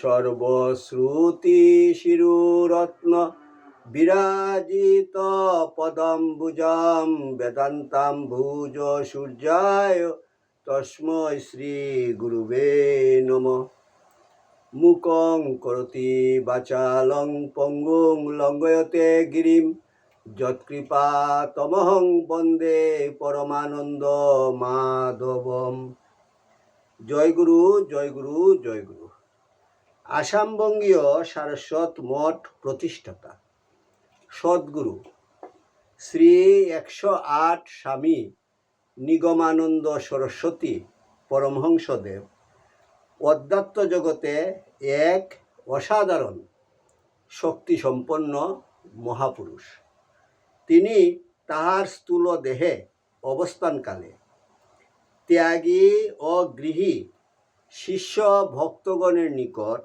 সর্বশ্রুতি শিরুরত্ন বিরাজিত পদম্বুজাম বেদান্তাম ভুজ সূর্যায় তস্মৈ শ্রী গুরুবে নম। মুকং করতি বাচালং পঙ্গুং লঙ্গয়তে গিরিম। যৎকৃপা তমহং বন্দে পরমানন্দ মাধবম। জয় গুরু জয় গুরু জয় গুরু। আসামবঙ্গীয় সারস্বত মঠ প্রতিষ্ঠাতা। সদ্গুরু শ্রী একশো আট স্বামী নিগমানন্দ সরস্বতী পরমহংসদেব অধ্যাত্ম জগতে এক অসাধারণ, শক্তিসম্পন্ন মহাপুরুষ। তিনি তাহার স্থূল দেহে অবস্থানকালে ত্যাগী ও গৃহী শিষ্য ভক্তগণের নিকট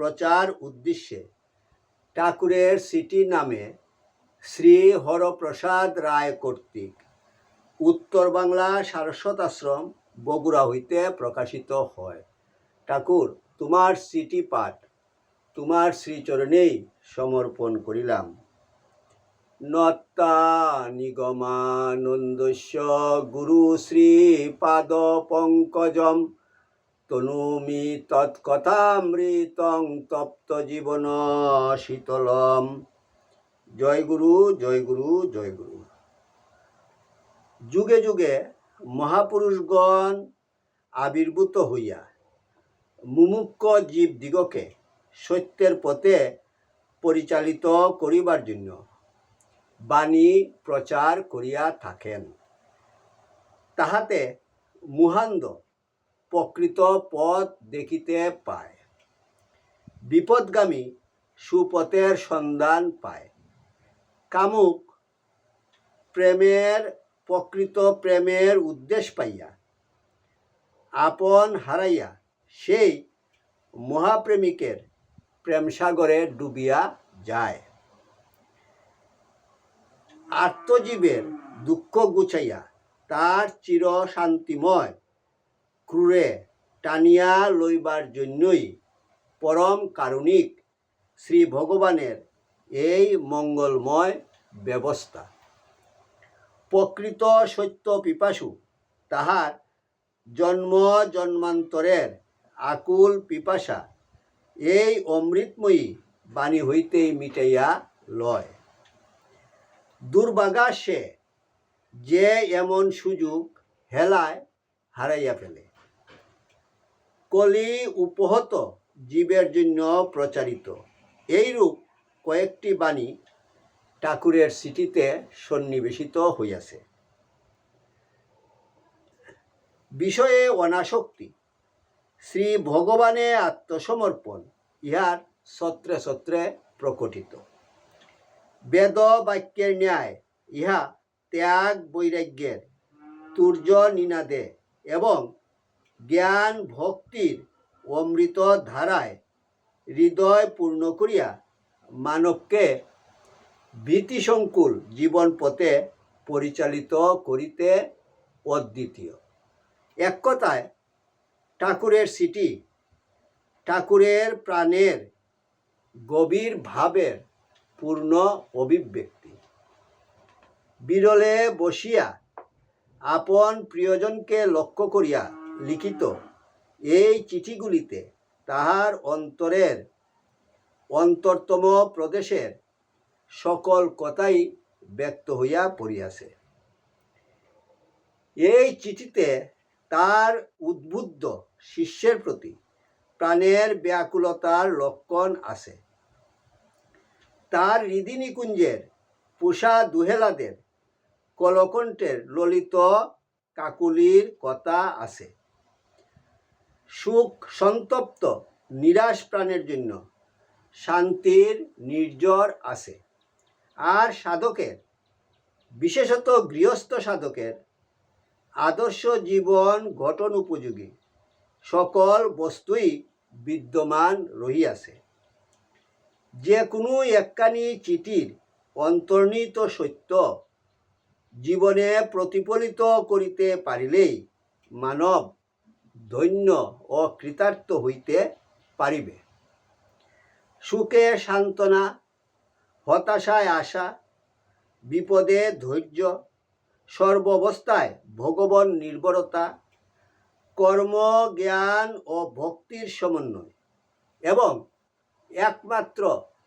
প্রচার উদ্দেশ্যে ঠাকুরের সিটি নামে শ্রী হরপ্রসাদ রায় কর্তৃক উত্তর বাংলা সারস্বত আশ্রম বগুড়া হইতে প্রকাশিত হয়। ঠাকুর, তোমার সিটি পাঠ, তোমার শ্রীচরণেই সমর্পণ করিলাম। নত্তা নিগমানন্দস্য গুরু শ্রীপাদ পঙ্কজম তনুমি তৎকথামৃতং তপ্ত জীবন শীতলম। জয় গুরু জয় গুরু জয় গুরু। যুগে যুগে মহাপুরুষগণ আবির্ভূত হইয়া মুমুক্ষ জীবদিগকে সত্যের পথে পরিচালিত করিবার জন্য বাণী প্রচার করিয়া থাকেন। তাহাতে মুহান্দ প্রকৃত পথ দেখিতে পায়। বিপদগামী সুপথের সন্ধান পায়। কামুক প্রেমের, প্রকৃত প্রেমের উদ্দেশ্য পাইয়া, আপন হারাইয়া সেই মহাপ্রেমিকের প্রেমসাগরে ডুবিয়া যায়। আত্মজীবের দুঃখ গুছাইয়া তার চির শান্তিময় ক্রুরে টানিয়া লইবার জন্যই পরম কারুণিক শ্রী ভগবানের এই মঙ্গলময় ব্যবস্থা। প্রকৃত সত্য পিপাসু, তাহার জন্ম জন্মান্তরের আকুল পিপাসা এই অমৃতময়ী বাণী হইতেই মিটাইয়া লয়। দুর্ভাগা সে যে এমন সুযোগ হেলায় হারাইয়া ফেলে। কলি উপহত, জীবের জন্য প্রচারিত। এইরূপ কয়েকটি বাণী ঠাকুরের সিটিতে সন্নিবেশিত হইয়াছে। বিষয়ে অনাসক্তি। শ্রী ভগবানে আত্মসমর্পণ, ইহার সত্রে সত্রে প্রকটিত। বেদ বাক্যের ন্যায়, ইহা ত্যাগ বৈরাগ্যের, তুর্য নিনাদে এবং জ্ঞান ভক্তির অমৃত ধারায় হৃদয় পূর্ণ করিয়া মানবকে ভীতিসংকুল জীবন পথে পরিচালিত করিতে অদ্বিতীয়। এক কথায়, ঠাকুরের সিটি, ঠাকুরের প্রাণের গভীর ভাবের পূর্ণ অভিব্যক্তি। বিরলে বসিয়া আপন প্রিয়জনকে লক্ষ্য করিয়া লিখিত এই চিঠিগুলিতে তাহার অন্তরের অন্তরতম প্রদেশের সকল কথাই ব্যক্ত হইয়া পড়িয়াছে। এই চিঠিতে তার উদ্বুদ্ধ শিষ্যের প্রতি প্রাণের ব্যাকুলতার লক্ষণ আছে। তার হৃদি নিকুঞ্জের পুষা দুহেলাদের কলকণ্ঠের ললিত কাকুলির কথা আছে। সুখ সন্তপ্ত, নিরাশ প্রাণের জন্য। শান্তির নির্জর আছে। আর সাধকের, বিশেষত গৃহস্থ সাধকের, আদর্শ জীবন গঠন উপযোগী। সকল বস্তুই বিদ্যমান রহিয়াছে। যে কোনো একখানি চিঠির অন্তর্নিহিত সত্য জীবনে প্রতিফলিত করিতে পারিলেই মানব ধন্য ও কৃতার্থ হইতে পারিবে। সুখে সান্ত্বনা, হতাশায় আশা, বিপদে ধৈর্য, সর্বাবস্থায় ভগবান নির্ভরতা কর্ম, জ্ঞান ও ভক্তির সমন্বয় এবং একমাত্র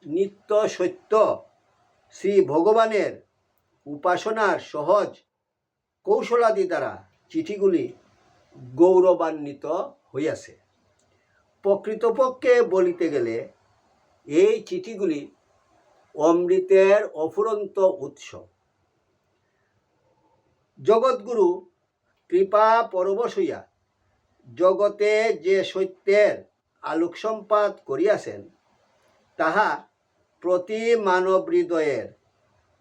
নিত্য সত্য শ্রী ভগবানের উপাসনার সহজ কৌশলাদি দ্বারা চিঠিগুলি গৌরবান্বিত হইয়াছে। প্রকৃতপক্ষে বলিতে গেলে এই চিঠিগুলি অমৃতের অফুরন্ত উৎস। জগৎগুরু কৃপা পরবশ হইয়া জগতে যে সত্যের আলোক সম্পাদ করিয়াছেন, তাহা প্রতি মানব হৃদয়ের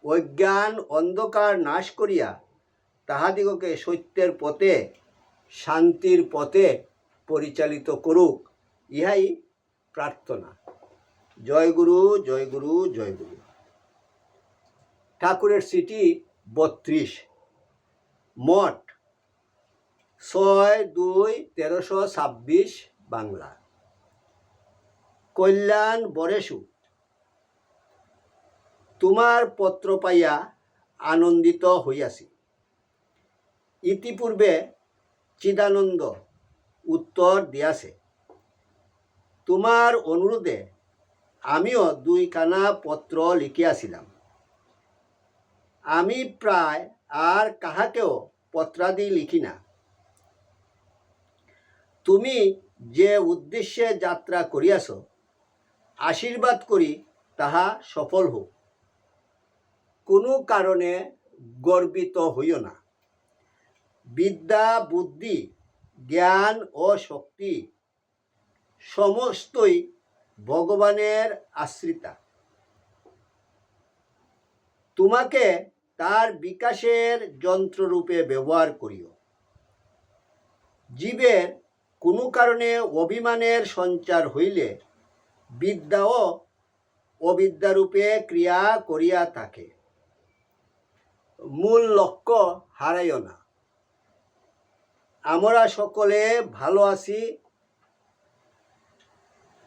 অজ্ঞান অন্ধকার নাশ করিয়া তাহাদিগকে সত্যের পথে শান্তির পথে পরিচালিত করুক, ইহাই প্রার্থনা। জয় গুরু জয় গুরু জয় গুরু। ঠাকুরের সিটি বত্রিশ, মঠ ছয় দুই তেরোশো ছাব্বিশ বাংলা। কল্যাণ বরেশু, তোমার পত্র পাইয়া আনন্দিত হইয়াছি। ইতিপূর্বে চিদানন্দ, উত্তর দিয়াছে। তোমার অনুরোধে আমিও দুইখানা পত্র লিখিয়াছিলাম। আমি প্রায় আর কাহাকেও পত্রাদি লিখি না। তুমি যে উদ্দেশ্যে যাত্রা করিয়াছ, আশীর্বাদ করি তাহা সফল হোক। কোনো কারণে গর্বিত হইও না। বিদ্যা, বুদ্ধি, জ্ঞান ও শক্তি সমস্তই ভগবানের আশ্রিতা। তোমাকে তার বিকাশের যন্ত্ররূপে ব্যবহার করিও। জীবের কোনো কারণে অভিমানের সঞ্চার হইলে বিদ্যাও অবিদ্যারূপে ক্রিয়া করিয়া থাকে। মূল লক্ষ্য হারাইও না। আমরা সকলে ভালো আছি।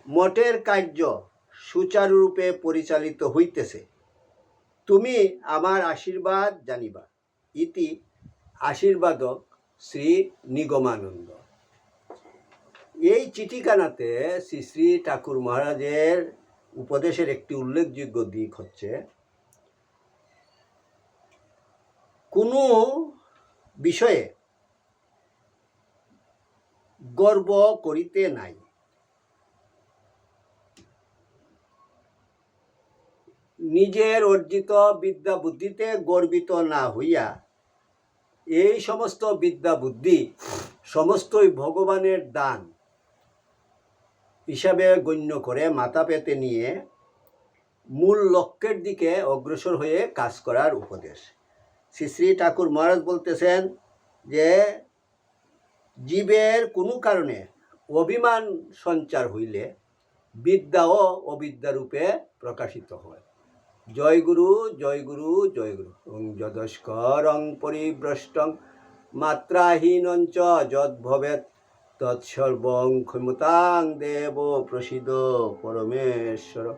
মঠের কার্য সুচারুরূপে পরিচালিত হইতেছে। তুমি আমার আশীর্বাদ জানিবা। ইতি আশীর্বাদক শ্রী নিগমানন্দ। এই চিঠিখানাতে শ্রী শ্রী ঠাকুর মহারাজের উপদেশের একটি উল্লেখযোগ্য দিক হচ্ছে, কোনো বিষয়ে গর্ব করিতে নাই। নিজের অর্জিত বিদ্যা বুদ্ধিতে গর্বিত না হইয়া এই সমস্ত বিদ্যা বুদ্ধি সমস্তই ভগবানের দান হিসাবে গণ্য করে মাথা পেতে নিয়ে মূল লক্ষ্যের দিকে অগ্রসর হয়ে কাজ করার উপদেশ। শ্রী শ্রী ঠাকুর মহারাজ বলতেছেন যে জীবের কোনো কারণে অভিমান সঞ্চার হইলে বিদ্যাও অবিদ্যারূপে প্রকাশিত হয়। জয় গুরু জয় গুরু জয় গুরু। ওং যদস্করং পরিভ্রষ্টং মাত্রাহীনঞ্চ যদ্ভবেত তৎসর্বং ক্ষমতাং দেব প্রসিদ্ধ পরমেশ্বর।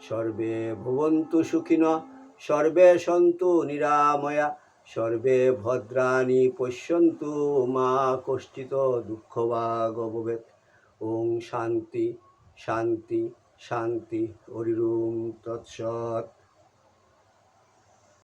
সর্বে ভবন্তু সুখিন, সর্বে সন্তু নিরাময়া। সর্বে ভদ্রাণি পশ্যন্তু মা কষ্টিত দুঃখ বা গভবেত ওং শান্তি শান্তি শান্তি হরিরুম তৎসৎ।